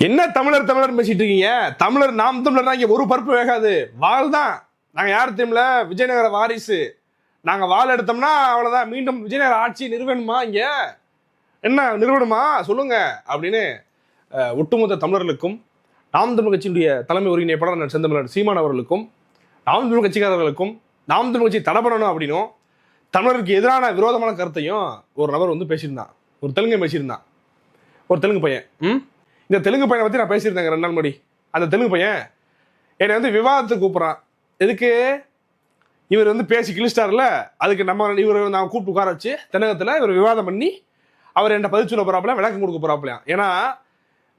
என்ன தமிழர் தமிழர் பேசிட்டு இருக்கீங்க? தமிழர் நாம் தமிழர் இங்கே ஒரு பருப்பு வேகாது. வால் தான். நாங்கள் யார் தெரியுமில விஜயநகர வாரிசு. நாங்கள் வால் எடுத்தோம்னா அவ்வளோதான் மீண்டும் விஜயநகர ஆட்சி நிறுவனமா இங்கே? என்ன நிறுவனமா? சொல்லுங்க. அப்படின்னு ஒட்டுமொத்த தமிழர்களுக்கும் நாம் தமிழ் கட்சியினுடைய தலைமை ஒருங்கிணைப்பாளர் செந்தமிழர் சீமான் அவர்களுக்கும் நாம் தமிழ் கட்சிக்காரர்களுக்கும் நாம் தமிழ் கட்சி தடை பண்ணணும் அப்படின்னும் தமிழருக்கு எதிரான விரோதமான கருத்தையும் ஒரு நபர் வந்து பேசியிருந்தான். ஒரு தெலுங்கு பேசியிருந்தான். ஒரு தெலுங்கு பையன். ம்? இந்த தெலுங்கு பையனை பற்றி நான் பேசியிருந்தேங்க ரெண்டு நாள் முடி அந்த தெலுங்கு பையன் என்னை வந்து விவாதத்துக்கு கூப்பிட்றான். எதுக்கு? இவர் வந்து பேசி கிழிச்சிட்டார்ல அதுக்கு நம்ம இவர் நான் கூப்பிட்டு உட்கார வச்சு தென்னகத்தில் இவர் விவாதம் பண்ணி அவர் என்ன பதில் சொல்ல போறாப்புல விளக்கம் கொடுக்க போறாப்புலையா? ஏன்னா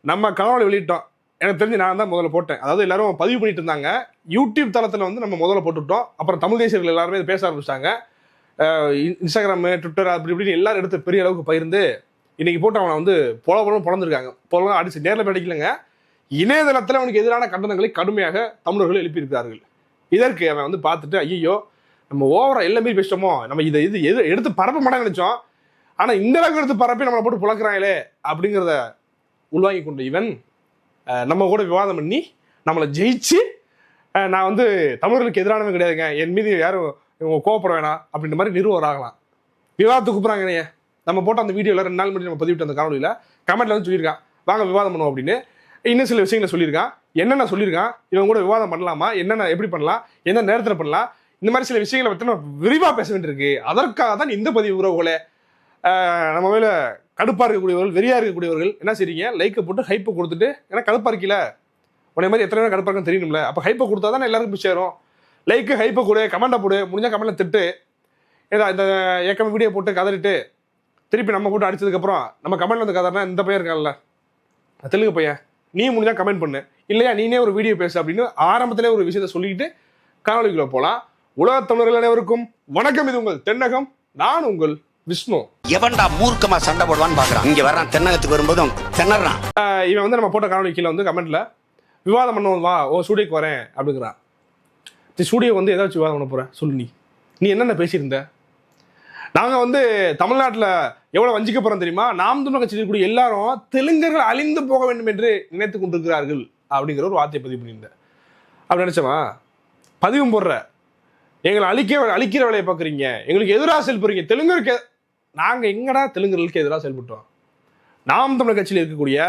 நம்ம கணவனை வெளியிட்டோம். எனக்கு தெரிஞ்சு நான் தான் முதல்ல போட்டேன். அதாவது எல்லாரும் பதிவு பண்ணிட்டு இருந்தாங்க. யூடியூப் தளத்தில் வந்து நம்ம முதல்ல போட்டுவிட்டோம் அப்புறம் தமிழ் தேசியர்கள் எல்லாருமே பேச ஆரம்பிச்சிட்டாங்க. இன்ஸ்டாகிராமு ட்விட்டர் அப்படி இப்படின்னு எல்லாரும் எடுத்து பெரிய அளவுக்கு பகிர்ந்து இன்னைக்கு போட்டு அவனை வந்து புல புலம் பிறந்திருக்காங்க புலம் அடிச்சு நேரில் படிக்கலங்க இணையதளத்தில் அவனுக்கு எதிரான கண்டனங்களை கடுமையாக தமிழர்கள் எழுப்பியிருக்கிறார்கள். இதற்கு அவன் வந்து பார்த்துட்டு ஐயோ நம்ம ஓவரா எல்லாமே பேசிட்டோமோ? நம்ம இதை இது எது எடுத்து பரப்ப மாட்டேன்னு நினைச்சோம். ஆனால் இந்த அளவுக்கு எடுத்து பரப்பி நம்மளை போட்டு புழக்கிறாங்களே அப்படிங்கிறத உள்வாங்கி கொண்ட இவன் நம்ம கூட விவாதம் பண்ணி நம்மளை ஜெயிச்சு நான் வந்து தமிழர்களுக்கு எதிரானவன் கிடையாதுங்க. என் மீது யாரும் இவங்க கோவப்பட வேணாம் அப்படின்ற மாதிரி நிறுவராகலாம் ஆகலாம். விவாதத்துக்கு கூப்பிட்றாங்க நம்ம போட்ட அந்த வீடியோவில் ரெண்டு நாள் முன்னாடி நம்ம பதிவிட்டு அந்த காணொலியில் கமெண்ட்ல வந்து சொல்லியிருக்கான். வாங்க விவாதம் பண்ணுவோம் அப்படின்னு. இன்னும் சில விஷயங்களை சொல்லியிருக்கான். என்னென்ன சொல்லியிருக்கான்? இவன் கூட விவாதம் பண்ணலாமா? என்னென்ன எப்படி பண்ணலாம்? என்ன நேரத்தில் பண்ணலாம்? இந்த மாதிரி சில விஷயங்களை பற்றி நம்ம விரிவாக பேச வேண்டியிருக்கு. அதற்காக தான் இந்த பதிவு உறவுகளை நம்ம மேல கடுப்பாக இருக்கக்கூடியவர்கள் வெறியாக இருக்கக்கூடியவர்கள் என்ன செய்றீங்க? லைக்கை போட்டு ஹைப்பை கொடுத்துட்டு ஏன்னா கடுப்பாக இருக்கல? உன்னை மாதிரி எத்தனை பேர் கடுப்பாக இருக்குன்னு தெரியணும்ல. அப்போ ஹைப்பை கொடுத்தா தான் எல்லாருக்கும் போய் சேரும். லைக்கு ஹைப்பை கொடு கமெண்ட்டை போடு முடிஞ்சால் கமெண்ட்டில் திட்டு. ஏதா இந்த ஏக்கம் வீடியோ போட்டு கதறிட்டு திருப்பி நம்ம போட்டு அடிச்சதுக்கப்புறம் நம்ம கமெண்ட்ல வந்து கதறினா இந்த பையன் இருக்கான்ல. தெலுங்கு பையன். நீ முடிஞ்சா கமெண்ட் பண்ணு. இல்லையா நீனே ஒரு வீடியோ பேசு அப்படின்னு ஆரம்பத்திலே ஒரு விஷயத்த சொல்லிக்கிட்டு காணொலிக்குள்ள போலாம். உலக தமிழர்கள் அனைவருக்கும் வணக்கம். இது உங்கள் தென்னகம். நான் உங்கள் விஷ்ணு. எவன்டா மூர்க்கமா சண்டை போடுவான்னு பாக்குறான். இங்க வர்றான் தென்னகத்துக்கு வரும்போதும் திணறான். ஆஹ் இவன் வந்து நம்ம போட்ட காணொலி கீழே வந்து கமெண்ட்ல விவாதம் பண்ணுவோம் வா. ஓ ஸ்டூடியோக்கு வரேன். அப்படிங்கிறான். சரி ஸ்டூடியோ வந்து ஏதாச்சும் விவாதம் பண்ண போற? சொல்லு நீ. நீ என்னென்ன பேசியிருந்த? நாங்கள் வந்து தமிழ்நாட்டில் எவ்வளோ வஞ்சிக்க போகிறோம் தெரியுமா? நாம் தமிழ் கட்சியில் இருக்கக்கூடிய எல்லாரும் தெலுங்கர்கள் அழிந்து போக வேண்டும் என்று நினைத்து கொண்டிருக்கிறார்கள் அப்படிங்கிற ஒரு வார்த்தையை பதிவு பண்ணியிருந்தேன். அப்படி நினச்சவா பதிவும் போடுற. எங்களை அழிக்க அழிக்கிற வேலையை பார்க்குறீங்க. எங்களுக்கு எதிராக செயல்படுறீங்க. தெலுங்கருக்கு நாங்கள் எங்கடா தெலுங்கர்களுக்கு எதிராக செயல்பட்டோம்? நாம் தமிழர் கட்சியில் இருக்கக்கூடிய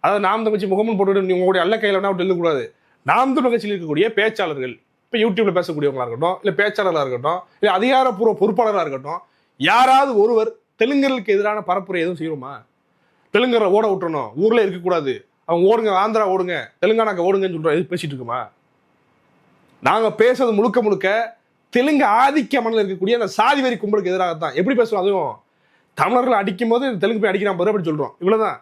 அதாவது நாம் தமிழ் கட்சி முகமன் போட்டுட்டு உங்களுடைய அல்ல கையில் வேணா விட்டு எழுதக்கூடாது நாம் தமிழர் கட்சியில் இருக்கக்கூடிய பேச்சாளர்கள் இப்போ யூடியூப்ல பேசக்கூடியவங்களா இருக்கட்டும் இல்லை பேச்சாளராக இருக்கட்டும் இல்லை அதிகாரப்பூர்வ பொறுப்பாளராக இருக்கட்டும் யாராவது ஒருவர் தெலுங்கர்களுக்கு எதிரான பரப்புரை எதுவும் செய்யணுமா? தெலுங்கரை ஓட விட்டுறணும். ஊரில் இருக்கக்கூடாது. அவங்க ஓடுங்க ஆந்திரா ஓடுங்க தெலுங்கானாக்கு ஓடுங்கன்னு சொல்கிறோம் எது பேசிட்டு இருக்குமா? நாங்கள் பேசுறது முழுக்க முழுக்க தெலுங்கு ஆதிக்க மண்ணில் இருக்கக்கூடிய அந்த சாதி வரி கும்பலுக்கு எதிராக தான் எப்படி பேசுவோம் அதுவும்? தமிழர்கள் அடிக்கும் போது தெலுங்கு போய் அடிக்கிறான் பாரு அப்படி சொல்கிறோம் இவ்வளோதான்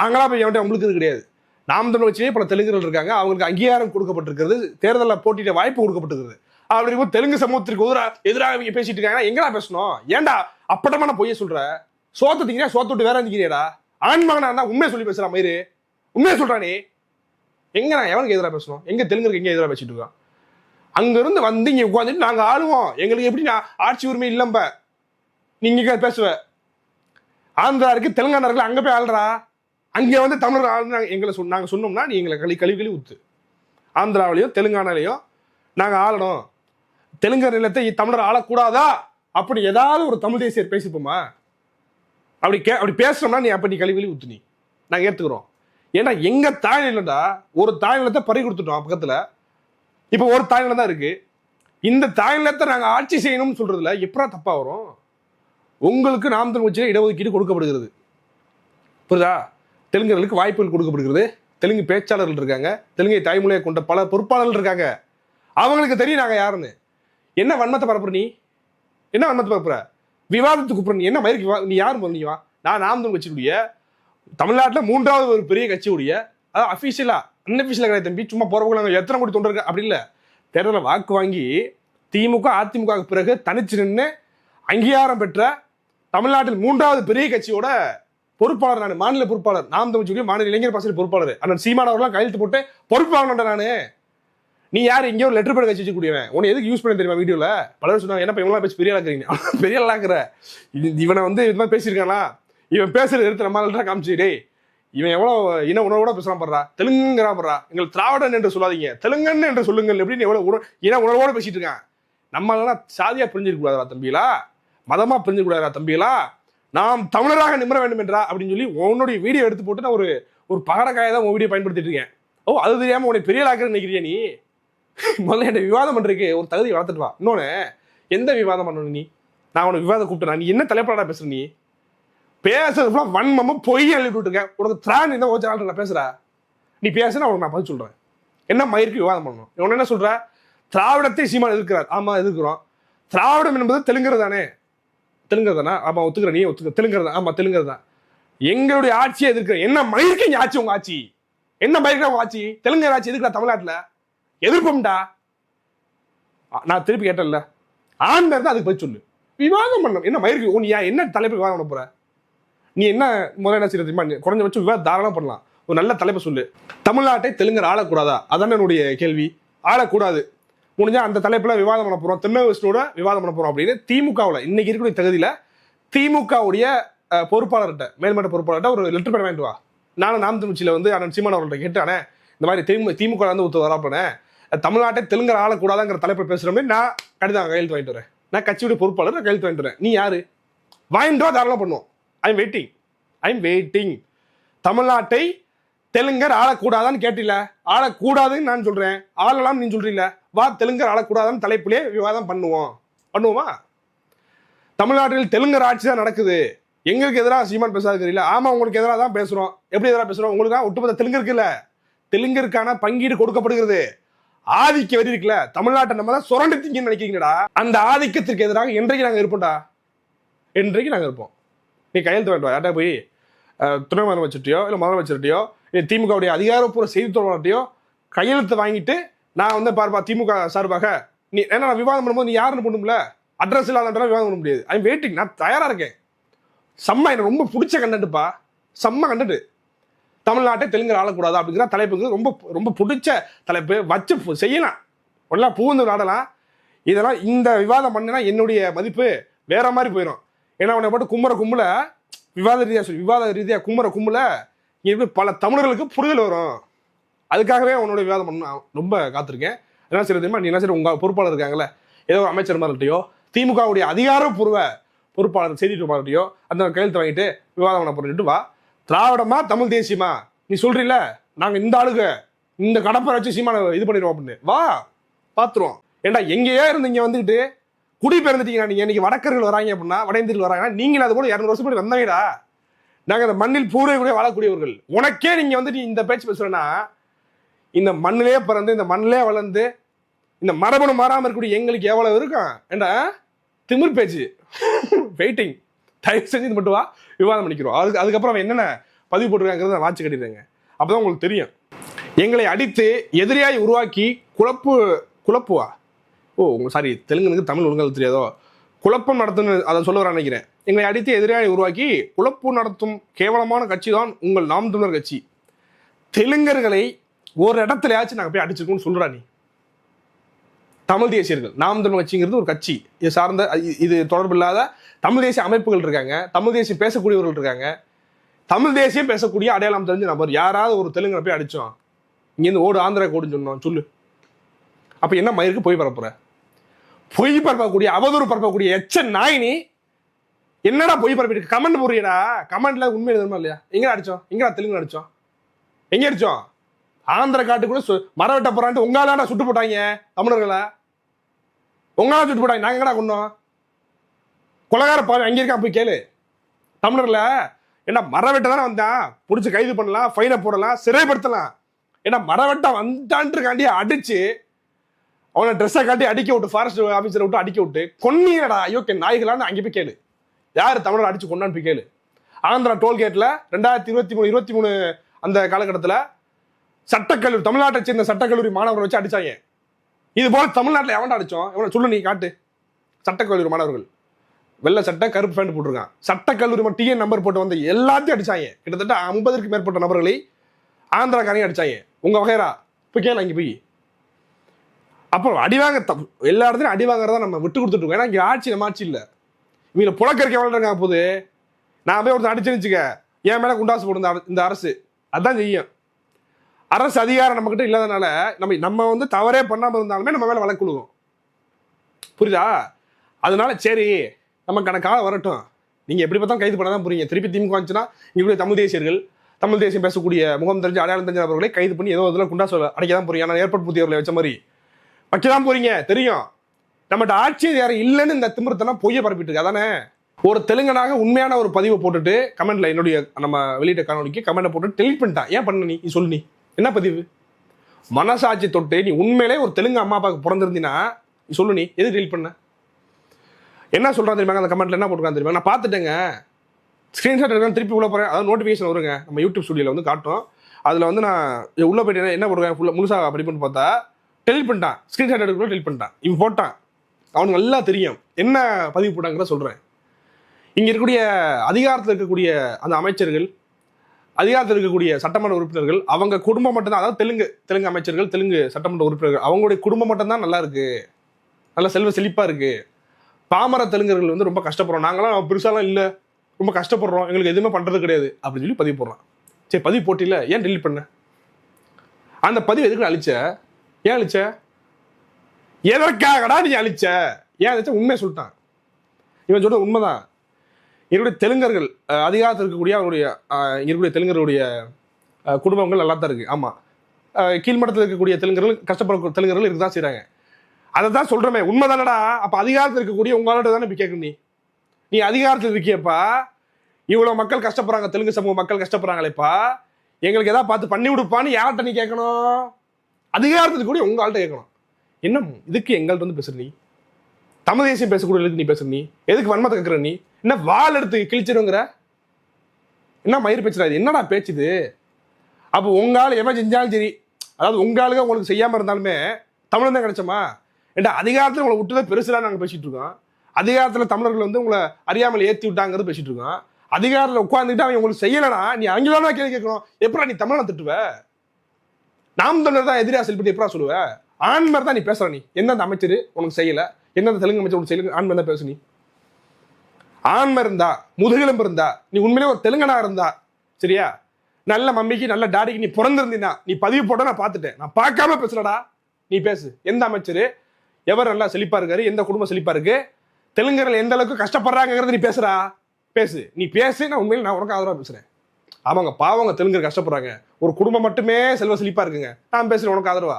நாங்களாம் போய் எவன்ட்டு அவங்களுக்கு இது கிடையாது. நாம் தமிழ் கட்சியிலே பல தெலுங்குகள் இருக்காங்க. அவங்களுக்கு அங்கீகாரம் கொடுக்கப்பட்டிருக்கிறது. தேர்தலில் போட்டியிட வாய்ப்பு கொடுக்கப்பட்டிருக்கிறது. அப்படி தெலுங்கு சமூகத்திற்கு எதிராக எதிராக இவங்க பேசிட்டு இருக்காங்க. எங்கடா பேசணும்? ஏன்டா அப்பட்டமான பொய்ய சொல்ற? சோத்த திங்கிறியா? விட்டு வேற திங்கிறியாடா? ஆண் மகனா இருந்தா உண்மையை சொல்லி பேசுறான் மயிறு. உண்மையை சொல்றானே எங்க நான் எவனுக்கு எதிராக பேசணும்? எங்க தெலுங்குக்கு எங்க எதிராக பேசிட்டு இருக்கான்? அங்கிருந்து வந்து இங்க உட்காந்துட்டு நாங்க ஆளுவோம். எங்களுக்கு எப்படி நான் ஆட்சி உரிமை இல்லம்ப. நீங்க பேசுவ. ஆந்திரா இருக்கு தெலுங்கானா இருக்கு அங்க போய் ஆள்றா. அங்கே வந்து தமிழர் ஆளுநர் எங்களை சொன்ன நாங்கள் சொன்னோம்னா நீ எங்களை கழி கழுவி கழுவி ஊத்து. ஆந்திராவிலையும் தெலுங்கானாலையும் நாங்கள் ஆளணும். தெலுங்கு நிலத்தை தமிழர் ஆளக்கூடாதா? அப்படி ஏதாவது ஒரு தமிழ் தேசியர் பேசிப்போமா? அப்படி கே அப்படி பேசுறோம்னா நீ அப்படி நீ கழுவி கழுவி ஊத்து நீ. நாங்கள் ஏத்துக்கிறோம். ஏன்னா எங்கள் தாய் நிலம்டா ஒரு தாய் நிலத்தை பறி கொடுத்துட்டோம் பக்கத்தில். இப்போ ஒரு தாய் நிலம் தான் இருக்குது இந்த தாய் நிலத்தை ஆட்சி செய்யணும்னு சொல்கிறதுல எப்படா தப்பாக வரும்? உங்களுக்கு நாம் தமிழ் வச்சு இடஒதுக்கீடு கொடுக்கப்படுகிறது. புரியுதா? தெலுங்கர்களுக்கு வாய்ப்புகள் கொடுக்கப்படுகிறது. தெலுங்கு பேச்சாளர்கள் இருக்காங்க. தெலுங்கை தாய்மொழியை கொண்ட பல பொறுப்பாளர்கள் இருக்காங்க. அவங்களுக்கு தெரியும் நாங்கள் யாருன்னு. என்ன வன்மத்தை பரப்புற நீ? என்ன வன்மத்தை பரப்புற? விவாதத்துக்கு கூப்பிடுற நீ? என்ன மயிருக்கு நீ யார் முதல்ல நீ வா? நான் நாம் தான் கட்சியுடைய தமிழ்நாட்டில் மூன்றாவது ஒரு பெரிய கட்சியுடைய அதாவது அஃபீஷியலாக அன்அஃபீஷியலாக கிடையாது தம்பி. சும்மா போறவங்க எத்தனை கோடி தொண்டர் அப்படி இல்லை. தேர்தலில் வாக்கு வாங்கி திமுக அதிமுகவுக்கு பிறகு தனிச்சு நின்று அங்கீகாரம் பெற்ற தமிழ்நாட்டில் மூன்றாவது பெரிய கட்சியோட பொறுப்பாளர் நான் மாநில பொறுப்பாளர். நாம் தமிழ் மாநில இளைஞர் பாசறை பொறுப்பாளர். அண்ணன் சீமான் அவர்லாம் கையெழுத்து போட்டு பொறுப்பு நான் நானு. நீ யார்? இங்கே ஒரு லெட்டர் பேட் கட்சி வச்சுக்கூடியவன் உன்னை எதுக்கு யூஸ் பண்ண தெரியுமா வீடியோவில் பலர் சொன்னாங்க என்ன இவங்களாம் பேசி பெரிய ஆளாக்குறீங்க? பெரிய ஆளாக்குற. இவனை வந்து இது மாதிரி பேசியிருக்கானா? இவன் பேசுறது எடுத்து நம்ம ஆள்கிட்ட காமிச்சு டேய் இவன் எவ்வளோ இன உணர்வோட பேசலாம் படுறா தெலுங்குங்கிறா படுறா எங்கள் திராவிடன் என்று சொல்லாதீங்க. தெலுங்கன் என்று சொல்லுங்கள். எப்படின்னு எவ்வளோ உண- இன உணர்வோட பேசிட்டு இருக்கான். நம்மளால சாதியாக பிரிஞ்சிருக்கூடாதா தம்பிகளா? மதமாக பிரிஞ்சிருக்கூடாதா தம்பிகளா? நாம் தமிழராக நிமிர வேண்டும் என்றா அப்படின்னு சொல்லி உன்னுடைய வீடியோ எடுத்து போட்டு நான் ஒரு ஒரு பகடக்காயை தான் உன் வீடியோ பயன்படுத்திட்டு இருக்கேன். ஓ அது தெரியாம உன்னை பெரிய ஆக்கிறேன்னு நினைக்கிறியா நீ? முதல்ல என்ன விவாதம் பண்றதுக்கு ஒரு தகுதி வளர்த்துட்டு வா. இன்னொன்னு எந்த விவாதம் பண்ணணும் நீ? நான் உனக்கு விவாதம் கூப்பிட்டேன். நீ என்ன தலைப்படா பேசுற நீ? பேசுறதுக்குலாம் ஃபுல்லா பொய் எழுதி இருக்கேன். உனக்கு திரான் இந்த கொஞ்ச நான் பேசுற? நீ பேசுனா உனக்கு நான் பதில் சொல்றேன். என்ன மயிருக்கு விவாதம் பண்ணணும்? உன்ன என்ன சொல்ற? திராவிடத்தை சீமான் எதிர்க்கிறார். ஆமா எதிர்க்கிறோம். திராவிடம் என்பது தெலுங்குறது தானே தெலுங்குறது தானே ஆமா ஒத்துக்கிற நீ ஒத்துக்க தெலுங்குறது? தான். ஆமா தெலுங்குறது? தான் எங்களுடைய ஆட்சியை எதிர்க்கிற என்ன மயிருக்கு ஆட்சி உங்க ஆட்சி? என்ன மயிருக்கு உங்க ஆட்சி? தெலுங்கு ஆட்சி எதிர்க்கிற தமிழ்நாட்டுல? எதிர்ப்போம்டா. நான் திருப்பி கேட்டேன்ல. ஆண்ட தான் அதுக்கு போய் சொல்லு. விவாதம் பண்ணணும். என்ன மயிருக்கு உன் ஏன் என்ன தலைப்பு விவாதம் பண்ண போற? நீ என்ன முதல்ல என்ன செய்ய தெரியுமா? நீ குறைஞ்சபட்சம் விவாதம் தாராளம் பண்ணலாம். ஒரு நல்ல தலைப்பை சொல்லு. தமிழ்நாட்டை தெலுங்கர் ஆளக்கூடாதா? அதான் என்னுடைய கேள்வி. ஆளக்கூடாது. முடிஞ்சால் அந்த தலைப்பில் விவாதம் பண்ண போறோம். விஷ்ணுவோட விவாதம் பண்ண போகிறோம் அப்படின்னு திமுகவில் இன்னைக்கு இருக்கக்கூடிய தகுதியில் திமுகவுடைய பொறுப்பாளர்கிட்ட மேல்மட்ட பொறுப்பாளர்கிட்ட ஒரு லெட்டர் பண்ண வேண்டுவா நானும் நாம் திருச்சியில் வந்து அண்ணன் சீமான் அவர்கள்ட்ட கேட்டானே இந்த மாதிரி திமுக திமுக வந்து ஒருத்தர் வராப்பனே தமிழ்நாட்டை தெலுங்கர் ஆளக்கூடாதாங்கிற தலைப்பில் பேசுகிறோமே நான் கடிதம் கையெழுத்து வாங்கிட்டு வரேன். நான் கட்சியுடைய பொறுப்பாளர் நான் கையெழுத்து வாங்கிட்டு வரேன். நீ யார்? வாங்கிட்டு வா தாராளம் பண்ணுவோம். ஐம் வெயிட்டிங் ஐம் வெயிட்டிங் தமிழ்நாட்டை தெலுங்கர் ஆளக்கூடாதான்னு கேட்டில ஆளக்கூடாதுன்னு நான் சொல்கிறேன் ஆளலாம் நீ சொல்றீல வா தெலுங்கர் அழக்கூடாதுன்னு தலைப்பிலே விவாதம் பண்ணுவோம். பண்ணுவோமா? தமிழ்நாட்டில் தெலுங்கர் ஆட்சி தான் நடக்குது. எங்களுக்கு எதிராக சீமான் பேசாது தெரியல. ஆமா உங்களுக்கு எதிராக தான் பேசுறோம். எப்படி எதிராக பேசுறோம்? உங்களுக்கு ஒட்டுமொத்த தெலுங்கருக்கு இல்ல. தெலுங்கருக்கான பங்கீடு கொடுக்கப்படுகிறது. ஆதிக்க வரி இருக்குல்ல. தமிழ்நாட்டை நம்ம தான் சுரண்டு திங்கன்னு நினைக்கிறீங்கடா. அந்த ஆதிக்கத்திற்கு எதிராக என்றைக்கு நாங்க இருப்போம்டா. என்றைக்கு நாங்க இருப்போம். நீ கையெழுத்து வேண்டாம் யார்ட்டா போய் துணை முதலமைச்சர்கிட்டயோ இல்லை முதலமைச்சர்கிட்டயோ இல்லை திமுகவுடைய அதிகாரப்பூர்வ செய்தி தொடர்பாட்டையோ கையெழுத்து வாங்கிட்டு நான் வந்து பார்ப்பா திமுக சார்பாக நீ ஏன்னா நான் விவாதம் பண்ணும்போது நீ யாருன்னு பண்ணும்ல அட்ரஸ் இல்லாதன்றா விவாதம் பண்ண முடியாது. ஐ வெயிட்டிங் நான் தயாரா இருக்கேன். செம்ம எனக்கு ரொம்ப பிடிச்ச கண்டென்ட்ப்பா செம்ம கண்டென்ட் தமிழ்நாட்டை தெலுங்கு ஆளக்கூடாது அப்படிங்கிற தலைப்புக்கு ரொம்ப ரொம்ப பிடிச்ச தலைப்பு. வச்சு செய்யலாம். எல்லாம் பூந்து விளையாடலாம் இதெல்லாம் இந்த விவாதம் பண்ணினா என்னுடைய மதிப்பு வேற மாதிரி போயிடும் ஏன்னா உன்னை போட்டு கும்புற கும்பல விவாத ரீதியாக சொல்லி விவாத ரீதியாக கும்புற கும்பல இது பல தமிழர்களுக்கு புரிதல் வரும். அதுக்காகவே உன்னோட விவாதம் பண்ண நான் ரொம்ப காத்திருக்கேன். என்ன சரி தெரியுமா? நீ என்ன சரி உங்க பொறுப்பாளர் இருக்காங்கல்ல ஏதோ ஒரு அமைச்சர் மாதிரிட்டையோ திமுகவுடைய அதிகாரப்பூர்வ பொறுப்பாளர் செய்தி தொடர்பாளர்கிட்டயோ அந்த கையெழுத்து வாங்கிட்டு விவாதம் பண்ண போட்டுட்டு வா. திராவிடமா தமிழ் தேசியமா? நீ சொல்றீல நாங்க இந்த ஆளுக்கு இந்த கடப்பை வச்சு சீமான இது பண்ணிடுவோம் அப்படின்னு. வா பாத்துருவோம். ஏண்டா எங்கேயோ இருந்து இங்க வந்துட்டு குடி பெயர்ந்துட்டீங்க நீங்க. இன்னைக்கு வடக்கர்கள் வராங்க அப்படின்னா வட இந்தியர்கள் வராங்கன்னா நீங்கள் அது கூட இரநூறு வருஷம் முன்னாடி வந்தவங்கடா நாங்க இந்த மண்ணில் பூர்வீக வாழக்கூடியவர்கள். உனக்கே நீங்க வந்து நீ இந்த பேச்சு பேசுறேன்னா இந்த மண்ணிலே பிறந்து இந்த மண்ணிலே வளர்ந்து இந்த மரபணு மாறாமல் இருக்கக்கூடிய எங்களுக்கு எவ்வளவு இருக்கும் ஏண்டா? திமிர் பேச்சு. வெயிட்டிங் தயவு செஞ்சு இது மட்டும் வா விவாதம் பண்ணிக்கிறோம். அதுக்கு அதுக்கப்புறம் அவன் என்னென்ன பதிவு போட்டிருக்காங்கிறத நான் வாட்சி கட்டிடுறேங்க. அப்பதான் உங்களுக்கு தெரியும். எங்களை அடித்து எதிரியாய் உருவாக்கி குழப்பு குழப்புவா? ஓ சாரி தெலுங்குனுக்கு தமிழ் ஒழுங்காக தெரியாதோ? குழப்பம் நடத்துன்னு அதை சொல்ல வர நினைக்கிறேன். எங்களை அடித்து எதிரியாய் உருவாக்கி குழப்பு நடத்தும் கேவலமான கட்சி தான் உங்கள் நாம் தமிழர் கட்சி. தெலுங்கர்களை ஒரு இடத்துலயாச்சும் நாங்கள் போய் அடிச்சிருக்கோம்னு சொல்றா நீ. தமிழ் தேசியர்கள் நாம் தமிழ் கட்சிங்கிறது ஒரு கட்சி. இது சார்ந்த இது தொடர்பு இல்லாத தமிழ் தேசிய அமைப்புகள் இருக்காங்க தமிழ் தேசியம் பேசக்கூடியவர்கள் இருக்காங்க. தமிழ் தேசியம் பேசக்கூடிய அடையாளம் தெரிஞ்ச நபர் யாராவது ஒரு தெலுங்கை போய் அடிச்சோம். இங்கேருந்து ஓடு ஆந்திரா கோடுன்னு சொன்னோம் சொல்லு. அப்போ என்ன மயிருக்கு பொய் பரப்புற? பொய் பரப்பக்கூடிய அவதூறு பரப்பக்கூடிய எச்ச நாயினி என்னடா பொய் பரப்பிட்டு கமெண்ட் போடுறியடா. கமெண்ட்ல உண்மை எழுதணுமா இல்லையா? எங்க அடிச்சோம்? எங்கடா தெலுங்கு அடிச்சோம்? எங்க அடிச்சோம்? ஆந்திர காட்டுக்குள்ள சு- மரம் வெட்ட போறான்ட்டு உங்களாண்டா சுட்டு போட்டாங்க தமிழர்களை. உங்களால சுட்டு போட்டாங்க. நாங்க எங்கடா கொண்டோம்? கொலகார பாரு அங்க இருக்கான் போய் கேளு. தமிழர்ல என்ன மரம் வெட்ட தானே வந்தான்? பிடிச்சி கைது பண்ணலாம் ஃபைனை போடலாம் சிறைப்படுத்தலாம். ஏன்னா மரம் வெட்ட வந்தான்ட்டுக்காண்டி அடிச்சு. அவனை ட்ரெஸ்ஸை காட்டி அடிக்க விட்டு ஃபாரஸ்ட் ஆஃபீஸரை விட்டு அடிக்க விட்டு கொன்னீங்கடா ஐயோக்கே நாய்களான்னு அங்கே போய் கேளு. யார் தமிழர் அடிச்சு கொண்டான்னு போய் கேளு. ஆந்திரா டோல்கேட்டில் ரெண்டாயிரத்தி இருபத்தி மூணு இருபத்தி மூணு அந்த காலகட்டத்தில் சட்டக்கல்லூரி தமிழ்நாட்டை சேர்ந்த சட்டக்கல்லூரி மாணவர்கள் வச்சு அடிச்சாங்க. இது போல தமிழ்நாட்டில் எவன்டா அடிச்சோம்? எவ்வளோ சொல்லு நீ காட்டு. சட்டக்கல்லூரி மாணவர்கள். வெள்ளை சட்டை கருப்பு பேண்ட் போட்டிருக்கான். சட்டக்கல்லூரி டிஎன் நம்பர் போட்டு வந்து எல்லாத்தையும் அடிச்சாங்க. கிட்டத்தட்ட ஐம்பதற்கு மேற்பட்ட நபர்களை ஆந்திராக்காரையும் அடிச்சாங்க. உங்க வகைரா போய் கேளு அங்கே போய். அப்போ அடிவாங்க தப்பு எல்லா இடத்துலையும் அடி வாங்குறதா நம்ம விட்டு கொடுத்துட்டு ஏன்னா இங்கே ஆட்சி நம்ம ஆட்சி இல்லை. இவங்களை புழக்கறிக்க எவ்வளோ போது நான் போய் ஒருத்தன் அடிச்சு வச்சுக்க. என் மேலே குண்டாசு போடும் இந்த இந்த அரசு. அதான் செய்யும். அரசு அதிகாரம் நம்ம கிட்ட இல்லாதனால நம்ம நம்ம வந்து தவறே பண்ணாமல் இருந்தாலுமே நம்ம மேலே வழக்கு புரியுதா? அதனால சரி நமக்கான காலம் வரட்டும். நீங்கள் எப்படி பார்த்தாலும் கைது பண்ண தான் போறீங்க திருப்பி திமுக வந்துச்சுன்னா இங்கே தமிழ் தேசியர்கள் தமிழ் தேசியம் பேசக்கூடிய முகம் தெரிஞ்ச அடையாளம் தெரிஞ்ச நபர்களை கைது பண்ணி ஏதோ இதில் குண்டா சொல்ல அடைக்க தான் போறீங்க. ஆனால் ஏற்பட் புத்தியவர்களை வச்ச மாதிரி. வைக்க தான் போறீங்க. தெரியும். நம்மகிட்ட ஆட்சியர் யாரும் இல்லைன்னு இந்த திமிரத்தெல்லாம் பொய்ய பரப்பிட்டு இருக்கு. அதானே? ஒரு தெலுங்கனாக உண்மையான ஒரு பதிவை போட்டுட்டு கமெண்ட்ல என்னுடைய நம்ம வெளியிட்ட காணொலிக்கு கமெண்ட்டை போட்டு டெலிட் பண்ணிட்டான். ஏன் பண்ண நீ சொல்லு நீ. என்ன பதிவு? மனசாட்சி தொட்டு நீ உண்மையிலே ஒரு தெலுங்கு அம்மா அப்பாவுக்கு பிறந்திருந்தீங்கன்னா நீ சொல்லு நீ எது டெலிட் பண்ண? என்ன சொல்கிறான் தெரியுமா? அந்த கமெண்ட்ல என்ன போட்டுருக்கான் தெரியுமா? நான் பார்த்துட்டேங்க. ஸ்க்ரீன்ஷாட் எடுக்கலாம் திருப்பி உள்ள போகிறேன் அதாவது நோட்டிஃபிகேஷன் வருங்க. நம்ம யூடியூப் ஸ்டுடியோவில் வந்து காட்டும் அதில் வந்து நான் உள்ளே போயிட்டு என்ன- என்ன போடுறேன் ஃபுல்லாக முழுசாக அப்படி பண்ணி பார்த்தா டெலிட் பண்ணிட்டான். ஸ்க்ரீன்ஷாட் எடுக்கல டெலிட் பண்ணிட்டான். இவன் போட்டான். அவனுக்கு நல்லா தெரியும். என்ன பதிவு போட்டாங்கிறத சொல்கிறேன் இங்கே இருக்கக்கூடிய அதிகாரத்தில் இருக்கக்கூடிய அந்த அமைச்சர்கள் அதிகாரத்தில் இருக்கக்கூடிய சட்டமன்ற உறுப்பினர்கள் அவங்க குடும்பம் மட்டும்தான் அதாவது தெலுங்கு தெலுங்கு அமைச்சர்கள் தெலுங்கு சட்டமன்ற உறுப்பினர்கள் அவங்களுடைய குடும்பம் மட்டும்தான் நல்லா இருக்கு. நல்ல செல்வ செழிப்பா இருக்கு. பாமர தெலுங்கர்கள் வந்து ரொம்ப கஷ்டப்படுறோம். நாங்களாம் பெருசாலாம் இல்லை. ரொம்ப கஷ்டப்படுறோம். எங்களுக்கு எதுவுமே பண்றது கிடையாது அப்படின்னு சொல்லி பதிவு போடுறான். சரி பதிவு போட்டியில ஏன் டெலிட் பண்ண? அந்த பதிவு எதுக்கு அழிச்ச? ஏன் அழிச்ச? எதற்காகடா நீ அழிச்ச? ஏன் அழிச்ச? உண்மையை சொல்லிட்டான். இவன் சொல்றது உண்மைதான். இருக்கக்கூடிய தெலுங்கர்கள் அதிகாரத்தில் இருக்கக்கூடிய அவருடைய இருக்கக்கூடிய தெலுங்கருடைய குடும்பங்கள் நல்லா தான் இருக்குது ஆமாம் கீழ்மட்டத்தில் இருக்கக்கூடிய தெலுங்கர்கள் கஷ்டப்பட தெலுங்கர்கள் இருக்க தான் செய்கிறாங்க அதை தான் சொல்கிறமே உண்மை தானடா அப்போ அதிகாரத்தில் இருக்கக்கூடிய உங்களோட தானே இப்போ கேட்க நீ. நீ அதிகாரத்தில் இருக்கியப்பா. இவ்வளோ மக்கள் கஷ்டப்படுறாங்க. தெலுங்கு சமூக மக்கள் கஷ்டப்படுறாங்களேப்பா. எங்களுக்கு எதாவது பார்த்து பண்ணி கொடுப்பான்னு யார்கிட்ட நீ கேட்கணும்? அதிகாரத்தில் கூட உங்கள்கிட்ட கேட்கணும். என்ன இதுக்கு எங்கள்கிட்ட வந்து பேசுகிற நீ? தமிழ் தேசியம் பேசக்கூடிய நீ பேசுகிற நீ? எதுக்கு வன்மத்தை கேட்குற நீ? என்ன வால் எடுத்து கிழிச்சிருங்கிற? என்ன மயிர் பேச்சுடா இது? என்னடா பேச்சு இது அப்போ உங்க ஆள் எவன் செஞ்சாலும் சரி அதாவது உங்க ஆளுங்க உங்களுக்கு செய்யாமல் இருந்தாலுமே தமிழன் தான் கிடைச்சோமா? ஏன்டா அதிகாரத்தில் உங்களை விட்டுதான் பெருசுலாம் நாங்கள் பேசிகிட்டு இருக்கோம். அதிகாரத்தில் தமிழர்கள் வந்து உங்களை அறியாமல் ஏற்றி விட்டாங்கிறது பேசிகிட்டு இருக்கோம். அதிகாரத்தில் உட்காந்துட்டு அவன் உங்களுக்கு செய்யலைனா நீ அங்கேதானா கேள்வி கேட்கணும் எப்படா நீ தமிழனை திட்டுவ? நாம் தமிழர் தான் எதிரியா செல்பட்டு எப்படா சொல்லுவ? ஆண்மர் தான் நீ பேசுற நீ. எந்தெந்த அமைச்சர் உனக்கு செய்யலை? எந்தெந்த தெலுங்கு அமைச்சர் உனக்கு செய்யல ஆண்மர் தான் பேசு நீ. ஆண்மை இருந்தா முதுகெலும்பு இருந்தா நீ உண்மையிலே ஒரு தெலுங்கனா இருந்தா சரியா? நல்ல மம்மிக்கு நல்ல டாடிக்கு நீ பிறந்திருந்தீனா நீ பதிவு போட்ட நான் பார்த்துட்டேன். நான் பார்க்காம பேசுறடா. நீ பேசு. எந்த அமைச்சர்? எவர் நல்லா செழிப்பா இருக்காரு? எந்த குடும்பம் செழிப்பா இருக்கு? தெலுங்கர்கள் எந்த அளவுக்கு கஷ்டப்படுறாங்கிறது நீ பேசுறா பேசு. நீ பேசு நான் உண்மையில நான் உனக்கு ஆதரவா பேசுறேன். ஆமாங்க பாவங்க தெலுங்கர் கஷ்டப்படுறாங்க. ஒரு குடும்பம் மட்டுமே செல்வ செழிப்பா இருக்குங்க. நான் பேசுறேன் உனக்கு ஆதரவா?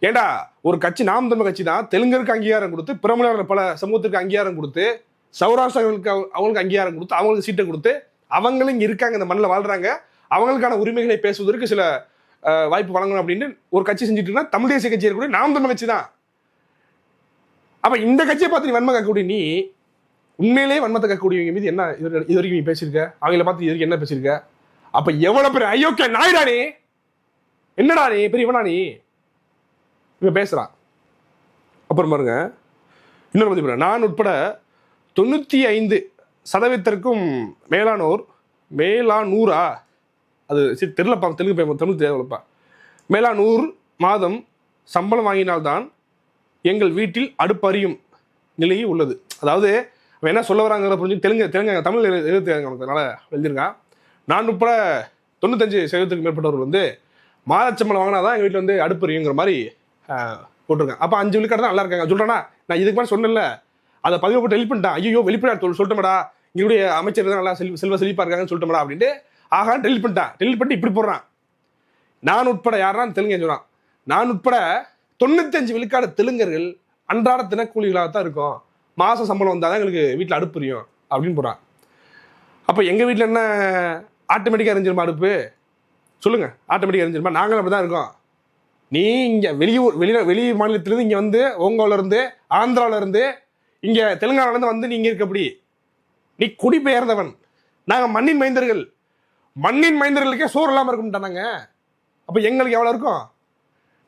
ஏண்டா ஒரு கட்சி நாம் தமிழ் கட்சி தான் தெலுங்கருக்கு அங்கீகாரம் கொடுத்து பிரமுகர் பல சமூகத்திற்கு அங்கீகாரம் கொடுத்து சௌராஷ்டிரர்களுக்கு அவங்களுக்கு அங்கீகாரம் கொடுத்து அவங்களுக்கு சீட்டை கொடுத்து அவங்களும் இங்கே இருக்காங்க இந்த மண்ணில் வாழ்றாங்க. அவங்களுக்கான உரிமைகளை பேசுவதற்கு சில வாய்ப்பு வழங்கணும் அப்படின்னு ஒரு கட்சி செஞ்சுட்டுனா தமிழ் தேசிய கட்சி இருக்கக்கூடிய நாம் தமிழ் கட்சி தான். அப்போ இந்த கட்சியை பார்த்து நீ வன்மை கேட்கக்கூடிய நீ உண்மையிலேயே வன்மத்தை கேட்கக்கூடியவங்க மீது என்ன இது இது வரைக்கும் நீ பேசியிருக்க? அவங்கள பார்த்து இது வரைக்கும் என்ன பேசியிருக்க? அப்போ எவ்வளோ பெரிய ஐயோக்கிய நாயுடா நீ? என்னடா நீ? பெரியவனா நீ? இவன் பேசுகிறான் அப்புறம் பாருங்க. இன்னொரு பதிவு நான் உட்பட தொண்ணூற்றி ஐந்து சதவீதத்திற்கும் மேலானோர் மேலானூரா? அது சரி தெரியலப்பா தெலுங்கு பே தமிழ் தேவைப்பா மேலானூர் மாதம் சம்பளம் வாங்கினால்தான் எங்கள் வீட்டில் அடுப்பறியும் நிலையில் உள்ளது. அதாவது அவன் என்ன சொல்ல வராங்கிற புரிஞ்சு தெலுங்கு தெலுங்கு தமிழ் எழு- அதனால எழுதியிருக்கான் நான் உட்பட தொண்ணூத்தஞ்சு சதவீதத்துக்கு மேற்பட்டவர்கள் வந்து மாதச்சம்பளம் வாங்கினா தான் எங்கள் வீட்டில் வந்து அடுப்பறியுங்கிற மாதிரி ஆஹ், அப்போ அஞ்சு விழுக்காடு தான் நல்லா இருக்காங்க. சொல்கிறேன்னா நான் இதுக்கு மேலே சொன்னேன்ல. அதை பதிவு போட்டு ஹெல்ப் பண்ணிட்டான். ஐயோ வெளிப்படையா தொழில் சொல்லிட்டோம்டா. இங்களுடைய அமைச்சர் தான் நல்லா செல்வ செல்வ செழிப்பா இருக்காங்கன்னு சொல்லிட்டோம்டா அப்படின்ட்டு ஆகா டெலிட் பண்ணிட்டான். டெலிட் பண்ணிட்டு இப்படி போடுறான். நான் உட்பட யாரான்னு தெலுங்கு சொல்கிறான் நான் உட்பட தொண்ணூத்தஞ்சு விழுக்காடு தெலுங்கர்கள் அன்றாட தினக்கூலிகளாக தான் இருக்கும். மாத சம்பளம் வந்தால் தான் எங்களுக்கு வீட்டில் அடுப்பு எரியும் அப்படின்னு போகிறான் அப்போ எங்கள் வீட்டில் என்ன ஆட்டோமேட்டிக்காக எரிஞ்சிருமா அடுப்பு? சொல்லுங்க. ஆட்டோமேட்டிக்காக எரிஞ்சிருமா? நாங்களும் அப்படி தான் இருக்கோம். நீ இங்கே வெளியூர் வெளி வெளி மாநிலத்திலேருந்து இங்கே வந்து ஓங்கோல இருந்து இருந்து இங்கே தெலுங்கானாலேருந்து வந்து நீங்கள் இருக்க அப்படி. நீ குடிபெயர்ந்தவன். நாங்கள் மண்ணின் மைந்தர்கள். மண்ணின் மைந்தர்களுக்கே சோறு இல்லாமல் இருக்கும்ட்டானாங்க அப்போ எங்களுக்கு எவ்வளோ இருக்கும்?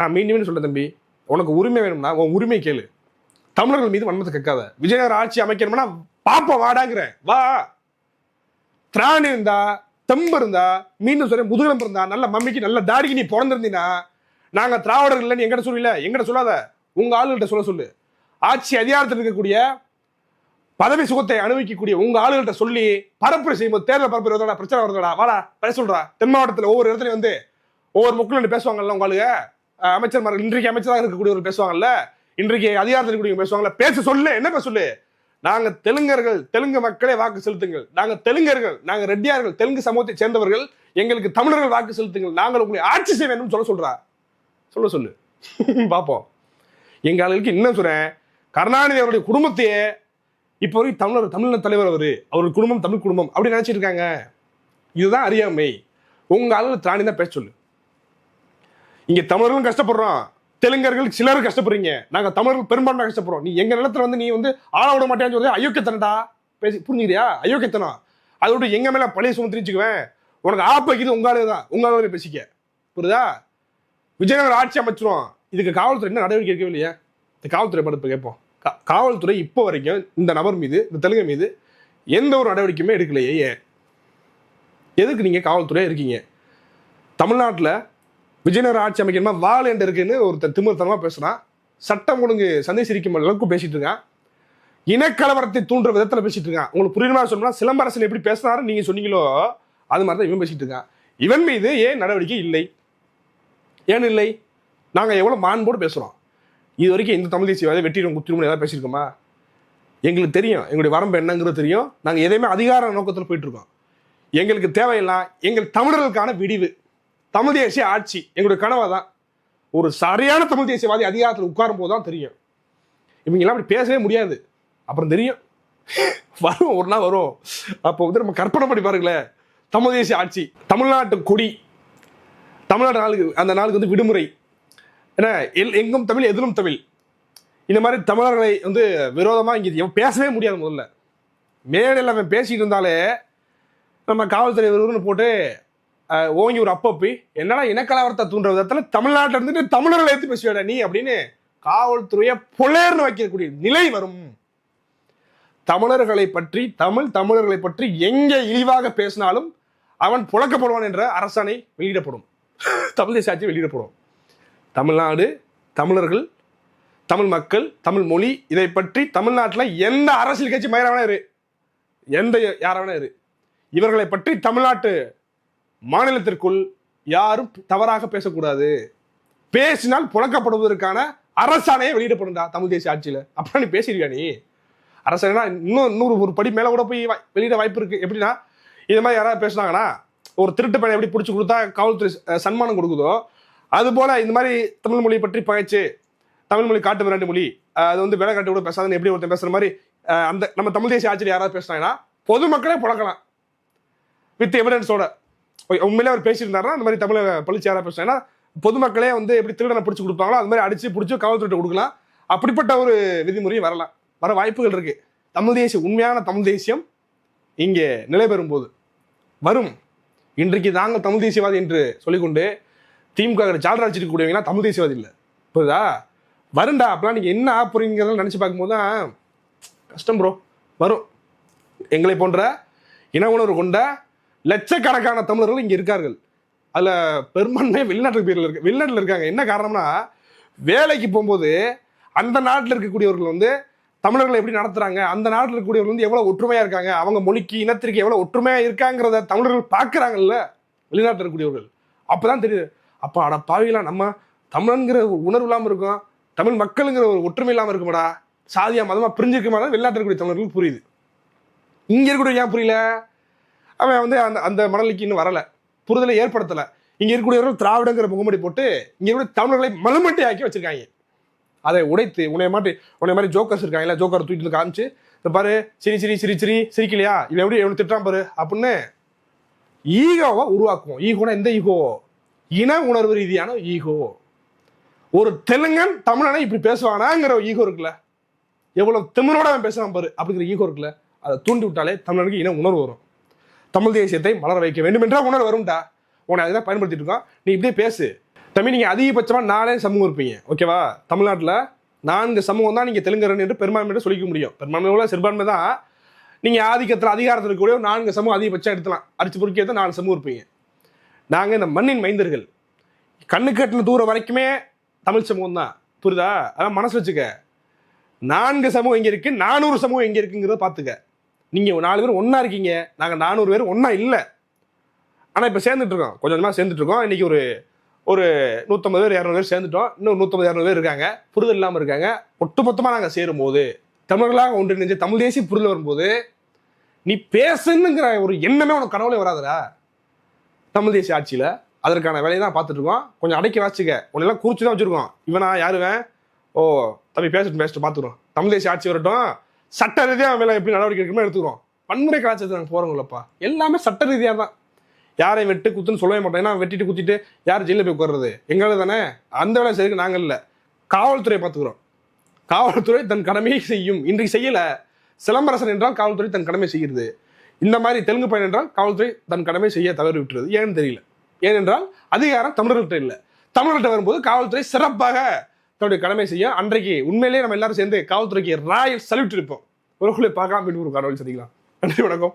நான் மீண்டும் மீண்டும் தம்பி உனக்கு உரிமை வேணும்னா உன் உரிமை கேளு. தமிழர்கள் மீது வன்மத்தை கேட்காத. விஜயநகர ஆட்சி அமைக்கணும்னா பாப்பா வாடாங்கிற வா. திராணி இருந்தா தெம்பு இருந்தா மீண்டும் சொல்ல முதுகெலும்பு இருந்தா நல்ல மம்மிக்கு நல்ல தாடிக்கு நீ பிறந்திருந்தீனா நாங்கள் திராவிடர்கள் இல்லைன்னு எங்கிட்ட சொல்லல. எங்கிட்ட சொல்லாத. உங்க ஆளுகிட்ட சொல்ல சொல்லு. ஆட்சி அதிகாரத்தில் இருக்கக்கூடிய பதவி சுகத்தை அனுபவிக்கக்கூடிய உங்க ஆளுகள்கிட்ட சொல்லி பரப்புரை செய்யும்போது தேர்தல் பரப்புரை வருதடா பிரச்சனை வருதடா வாடா பேச சொல்றா. தென் மாவட்டத்தில் ஒவ்வொரு இடத்துலையும் வந்து ஒவ்வொரு மக்களும் பேசுவாங்கல்ல உங்க ஆளுங்க அஹ் அமைச்சர்மார்கள் இன்றைக்கு அமைச்சராக இருக்கக்கூடியவர்கள் பேசுவாங்கல்ல? இன்றைக்கு அதிகாரத்தில் இருக்கக்கூடிய பேசுவாங்கல்ல? பேச சொல்லு என்ன பேச சொல்லு? நாங்க தெலுங்கர்கள் தெலுங்கு மக்களே வாக்கு செலுத்துங்கள். நாங்க தெலுங்கர்கள் நாங்க ரெட்டியார்கள் தெலுங்கு சமூகத்தை சேர்ந்தவர்கள் எங்களுக்கு தமிழர்கள் வாக்கு செலுத்துங்கள். நாங்கள் உங்களை ஆட்சி செய்ய வேண்டும் சொல்ல சொல்றா. சொல்ல சொல்லு. பார்ப்போம் எங்க ஆளுகளுக்கு இன்னும் சொல்றேன். கருணாநிதி அவருடைய குடும்பத்தையே இப்போ வரைக்கும் தமிழர் தமிழக தலைவர் அவர் அவர் குடும்பம் தமிழ் குடும்பம் அப்படி நினைச்சிட்டு இருக்காங்க. இதுதான் அறியாமை. உங்க அளவில் திராணி தான் பேச சொல்லு. இங்க தமிழர்களும் கஷ்டப்படுறோம். தெலுங்கர்கள் சிலர் கஷ்டப்படுறீங்க. நாங்க தமிழர்கள் பெரும்பான்மை கஷ்டப்படுறோம். நீ எங்க நிலத்துல வந்து நீ வந்து ஆள விட மாட்டேன்னு சொல்லி அயோக்கியத்தனடா பேசி புரிஞ்சுக்கிறியா? அயோக்கியத்தனம். அதோட எங்க மேல பழைய சுமம் தெரிஞ்சுக்குவேன் உனக்கு ஆப்பைக்குது உங்களாலே தான். உங்களாலே பேசிக்க. புரியுதா? விஜயநகர் ஆட்சி அமைச்சிரும் இதுக்கு காவல்துறை என்ன நடவடிக்கை எடுக்கவே இல்லையா? இந்த காவல்துறை படத்தை கேட்போம். காவல்துறை இப்போ வரைக்கும் இந்த நபர் மீது இந்த தெலுங்கு மீது எந்த ஒரு நடவடிக்கையுமே எடுக்கலையே ஏன்? எதுக்கு நீங்க காவல்துறையாக இருக்கீங்க? தமிழ்நாட்டில் விஜயநகர ஆட்சி அமைக்கணுமா வால் என்று இருக்குன்னு ஒருத்தர் திமிர்த்தனமா பேசுறான் சட்டம் ஒழுங்கு சந்தை சிரிக்கும் அளவுக்கு பேசிட்டு இருக்கான். இனக்கலவரத்தை தூண்டுற விதத்துல பேசிட்டு இருக்கான். உங்களுக்கு புரியுமா சொன்னா சிலம்பரசன் எப்படி பேசினாரு நீங்க சொன்னீங்களோ அது மாதிரி தான் இவன் பேசிட்டு இருக்கான். இவன் மீது ஏன் நடவடிக்கை இல்லை? ஏன் இல்லை? நாங்கள் எவ்வளோ மாண்போடு பேசுகிறோம் இது வரைக்கும் இந்த தமிழ் தேசியவாத வெற்றிடம் குத்திரும் ஏதாவது பேசியிருக்கோமா? எங்களுக்கு தெரியும். எங்களுடைய வரம்பு என்னங்கிறது தெரியும். நாங்கள் எதையுமே அதிகார நோக்கத்தில் போயிட்டு இருக்கோம் எங்களுக்கு தேவையெல்லாம் எங்கள் தமிழர்களுக்கான விடிவு. தமிழ் தேசிய ஆட்சி எங்களுடைய கனவை தான். ஒரு சரியான தமிழ் தேசியவாதி அதிகாரத்தில் உட்காரும் போது தான் தெரியும். இவங்கெல்லாம் அப்படி பேசவே முடியாது. அப்புறம் தெரியும். வரும் ஒரு நாள் வரும். அப்போ வந்து நம்ம கற்பனை பண்ணி பாருங்களேன். தமிழ் தேசிய ஆட்சி தமிழ்நாட்டு கொடி. தமிழ்நாடு நாளுக்கு அந்த நாளுக்கு வந்து விடுமுறை. ஏன்னா எல் எங்கும் தமிழ் எதிலும் தமிழ். இந்த மாதிரி தமிழர்களை வந்து விரோதமாக இங்கே பேசவே முடியாது முதல்ல. மேடையில் அவன் பேசிகிட்டு இருந்தாலே நம்ம காவல்துறை விருதுன்னு போட்டு ஓங்கி ஒரு அப்பப்பி என்னடா இனக்கலவரத்தை தூண்டுற விதத்தில் தமிழ்நாட்டில் இருந்துட்டு தமிழர்களை எடுத்து பேசுவேடா நீ அப்படின்னு காவல்துறையை புலேர்னு வைக்கக்கூடிய நிலை வரும். தமிழர்களை பற்றி தமிழ் தமிழர்களை பற்றி எங்கே இழிவாக பேசினாலும் அவன் புழக்கப்படுவான் என்ற அரசாணை வெளியிடப்படும். தமிழ் தேசிய ஆட்சி வெளியிடப்படும். தமிழ்நாடு தமிழர்கள் தமிழ் மக்கள் தமிழ் மொழி இதை பற்றி தமிழ்நாட்டில் எந்த அரசியல் கட்சி மயிராவனா இரு. எந்த யாராவனா இரு. இவர்களை பற்றி தமிழ்நாட்டு மாநிலத்திற்குள் யாரும் தவறாக பேசக்கூடாது. பேசினால் புழக்கப்படுவதற்கான அரசாணையை வெளியிடப்படும்டா தமிழ் தேசிய ஆட்சியில். அப்புறம் நீ பேசியிருக்கியா நீ? அரசாணைனா இன்னும் இன்னொரு ஒரு படி மேலே கூட போய் வாய்- வெளியிட வாய்ப்பு இருக்கு. எப்படின்னா இது மாதிரி யாராவது பேசுனாங்கன்னா ஒரு திருட்டு பையனை எப்படி பிடிச்சி கொடுத்தா காவல்துறை சன்மானம் கொடுக்குதோ அது போல இந்த மாதிரி தமிழ் மொழியை பற்றி பகைச்சு தமிழ் மொழி காட்டு மிராண்டி மொழி அது வந்து வேலை காட்டு கூட பேசாதுன்னு எப்படி ஒருத்தன் பேசுற மாதிரி அந்த நம்ம தமிழ் தேசிய ஆட்சியில் யாராவது பேசினாங்கன்னா பொதுமக்களே புழக்கலாம் வித் எவிடன்ஸோட உண்மையிலே அவர் பேசியிருந்தாருன்னா அந்த மாதிரி தமிழை பழிச்சு யாராவது பேசினாங்கன்னா பொதுமக்களே வந்து எப்படி திருடனை பிடிச்சி கொடுப்பாங்களோ அது மாதிரி அடிச்சு பிடிச்சி காவல்துறை கொடுக்கலாம். அப்படிப்பட்ட ஒரு விதிமுறையும் வரலாம். வர வாய்ப்புகள் இருக்கு. தமிழ் தேசியம் உண்மையான தமிழ் தேசியம் இங்கே நிலை பெறும் போது வரும். இன்றைக்கு நாங்கள் தமிழ் தேசியவாதி என்று சொல்லிக்கொண்டு திமுக ஜால்ரா அடிச்சிருக்கக்கூடியவங்கன்னா தமிழ் தேசியவாதி இல்லை. புரியுதா? வரும்டா அப்பெல்லாம் நீங்கள் என்ன ஆக போறீங்கிறத நினச்சி பார்க்கும்போது தான் கஷ்டம் ப்ரோ வரும். எங்களை போன்ற இன உணர்வு கொண்ட லட்சக்கணக்கான தமிழர்கள் இங்கே இருக்கார்கள். அதில் பெரும்பான்மை வெளிநாட்டுக்கு பேரில் இருக்கு வெளிநாட்டில் இருக்காங்க. என்ன காரணம்னா வேலைக்கு போகும்போது அந்த நாட்டில் இருக்கக்கூடியவர்கள் வந்து தமிழர்களை எப்படி நடத்துகிறாங்க அந்த நாட்டில் இருக்கக்கூடியவர்கள் வந்து எவ்வளோ ஒற்றுமையாக இருக்காங்க அவங்க மொழிக்கு இனத்திற்கு எவ்வளோ ஒற்றுமையாக இருக்காங்கிறத தமிழர்கள் பார்க்குறாங்கல்ல வெளிநாட்டில் இருக்கக்கூடியவர்கள். அப்போ தான் தெரியுது அப்போ அட பாவிலாம் நம்ம தமிழன்கிற ஒரு உணர்வு இல்லாமல் இருக்கும். தமிழ் மக்களுங்கிற ஒரு ஒற்றுமை இல்லாமல் இருக்குமாடா? சாதியா மதமாக பிரிஞ்சிருக்க மாதிரி வெளிநாட்டில் இருக்கக்கூடிய தமிழர்களுக்கு புரியுது. இங்கே இருக்கக்கூடிய ஏன் புரியல? அவன் வந்து அந்த அந்த மணலுக்கு இன்னும் வரலை. புரிதலை ஏற்படுத்தலை. இங்கே இருக்கக்கூடியவர்கள் திராவிடங்கிற முகமடி போட்டு இங்கே இருக்கக்கூடிய தமிழர்களை மலுமட்டி ஆக்கி வச்சிருக்காங்க. அதை உடைத்து உன்னை மாட்டி உன்னை மாதிரி ஜோக்கர்ஸ் இருக்காங்கல்ல ஜோக்கர் தூக்கிட்டு வந்து காமிச்சு இந்த பாரு சிரி சிரி சிரி சிரி சிரிக்கலையா? இவன் எப்படி எவ்வளோ திட்டான் பாரு அப்படின்னு ஈகோவை உருவாக்குவோம். ஈகோனா எந்த ஈகோ இன உணர்வு ரீதியான ஈகோ. ஒரு தெலுங்கன் தமிழனை இப்படி பேசுவானாங்கிற ஈகோ இருக்குல்ல. எவ்வளவு திமிரோட அவன் பேசுவான் பாரு அப்படிங்கிற ஈகோ இருக்குல்ல. அதை தூண்டி விட்டாலே தமிழனுக்கு இன உணர்வு வரும். தமிழ் தேசியத்தை மலர வைக்க வேண்டும் என்ற உணர்வு வரும்டா. உன்னை அதுதான் பயன்படுத்திட்டு இருக்கோம் நீ இப்படியே பேசு. தம்பி நீங்க அதிகபட்சமா நாலே சமூகம் இருப்பீங்க ஓகேவா தமிழ்நாட்டில் நான்கு சமூகம் தான் நீங்க தெலுங்கரன் என்று பெரும்பான்மை என்று சொல்லிக்க முடியும். பெரும்பான்மை சிறுபான்மை தான் நீங்க ஆதிக்கத்தில் அதிகாரத்தில் இருக்கக்கூடிய ஒரு நான்கு சமூகம் அதிகபட்சம் எடுத்தலாம். அடிச்சு பொறுக்கி எடுத்து நாலு சமூகம் இருப்பீங்க. நாங்கள் இந்த மண்ணின் மைந்தர்கள். கண்ணு கட்டின தூரம் வரைக்குமே தமிழ் சமூகம் தான். புரியுதா? அதான் மனசு வச்சுக்க. நான்கு சமூகம் எங்கே இருக்குது நானூறு சமூகம் எங்கே இருக்குங்கிறத பார்த்துக்க நீங்கள் நாலு பேர் ஒன்றா இருக்கீங்க. நாங்கள் நானூறு பேர் ஒன்றா இல்லை. ஆனால் இப்போ சேர்ந்துட்டுருக்கோம். கொஞ்சம் கொஞ்சமாக சேர்ந்துட்டுருக்கோம். இன்றைக்கி ஒரு ஒரு நூற்றம்பது பேர் இரநூறு பேர் சேர்ந்துட்டோம். இன்னும் நூற்றம்பது இரநூறு பேர் இருக்காங்க. புரிதல் இல்லாமல் இருக்காங்க. ஒட்டுமொத்தமாக நாங்கள் சேரும் போது தமிழர்களாக ஒன்றிணைஞ்சு தமிழ் தேசிய புரிதல் வரும்போது நீ பேசுங்கிற ஒரு எண்ணமே உனக்கு கனவுலே வராதுடா. தமிழ் தேசிய ஆட்சியில் அதற்கான வேலையை தான் பார்த்துட்டு இருக்கோம். கொஞ்சம் அடைக்க வச்சுக்க உன்னெல்லாம் குறிச்சு தான் வச்சுருக்கோம். இவனா யாருவன்? ஓ தம்பி பேசிட்டு பேசிட்டு பார்த்துக்கிறோம் தமிழ் தேசிய ஆட்சி வரட்டும். சட்ட ரீதியாக மேலே எப்படி நடவடிக்கை எடுக்கணுமோ எடுத்துக்கிறோம். வன்முறை கலாச்சாரத்தை நாங்கள் போகிறோங்களப்பா எல்லாமே சட்ட ரீதியாக தான். யாரையும் வெட்டு குத்துன்னு சொல்லவே மாட்டோம். ஏன்னா வெட்டிட்டு குத்திட்டு யார் ஜெயிலில் போய் உட்கார்றது? எங்களை தானே? அந்த வேலை செய்யறதுக்கு நாங்கள் இல்லை. காவல்துறை பார்த்துக்கிறோம். காவல்துறை தன் கடமையை செய்யும். இன்றைக்கு செய்யலை. சிலம்பரசன் என்றால் காவல்துறை தன் கடமை செய்கிறது. இந்த மாதிரி தெலுங்கு பயன் என்றால் காவல்துறை தன் கடமை செய்ய தவறி விட்டுறது ஏன்னு தெரியல. ஏனென்றால் அதிகாரம் தமிழர்கள்ட்ட இல்லை. தமிழர்கிட்ட வரும்போது காவல்துறை சிறப்பாக தன்னுடைய கடமை செய்ய அன்றைக்கு உண்மையிலேயே நம்ம எல்லாரும் சேர்ந்து காவல்துறைக்கு ராயல் சல்யூட் இருப்போம். ஒரு பார்க்கலாம் மீண்டும் ஒரு காணொலி சந்திக்கலாம் நன்றி வணக்கம்.